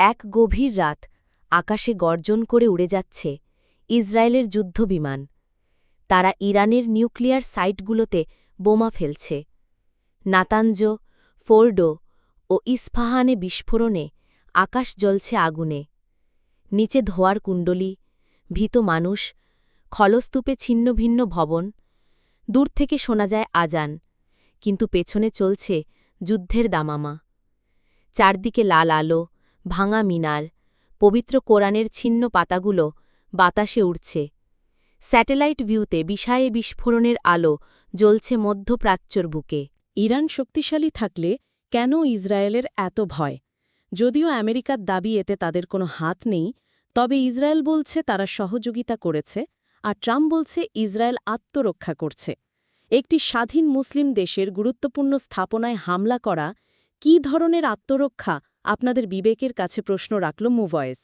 এক গভীর রাত আকাশে গর্জন করে উড়ে যাচ্ছে ইসরায়েলের যুদ্ধবিমান। তারা ইরানের নিউক্লিয়ার সাইটগুলোতে বোমা ফেলছে। নাতাঞ্জ ফোর্ডো ও ইস্পাহানে বিস্ফোরণে আকাশ জ্বলছে আগুনে। নিচে ধোয়ার কুণ্ডলী, ভীত মানুষ, খলস্তূপে ছিন্নভিন্ন ভবন, দূর থেকে শোনা যায় আজান, কিন্তু পেছনে চলছে যুদ্ধের দামামা। চারদিকে লাল আলো ভাঙা মিনার, পবিত্র কোরআনের ছিন্ন পাতাগুলো বাতাসে উড়ছে। স্যাটেলাইট ভিউতে বিষায়ে বিস্ফোরণের আলো জ্বলছে মধ্যপ্রাচ্যর বুকে। ইরান শক্তিশালী থাকলে কেন ইসরায়েলের এত ভয়? যদিও আমেরিকার দাবি এতে তাদের কোনো হাত নেই, তবে ইসরায়েল বলছে তারা সহযোগিতা করেছে আর ট্রাম্প বলছে ইসরায়েল আত্মরক্ষা করছে। একটি স্বাধীন মুসলিম দেশের গুরুত্বপূর্ণ স্থাপনায় হামলা করা কী ধরনের আত্মরক্ষা আপনাদের বিবেকের কাছে প্রশ্ন রাখল মুভয়েস।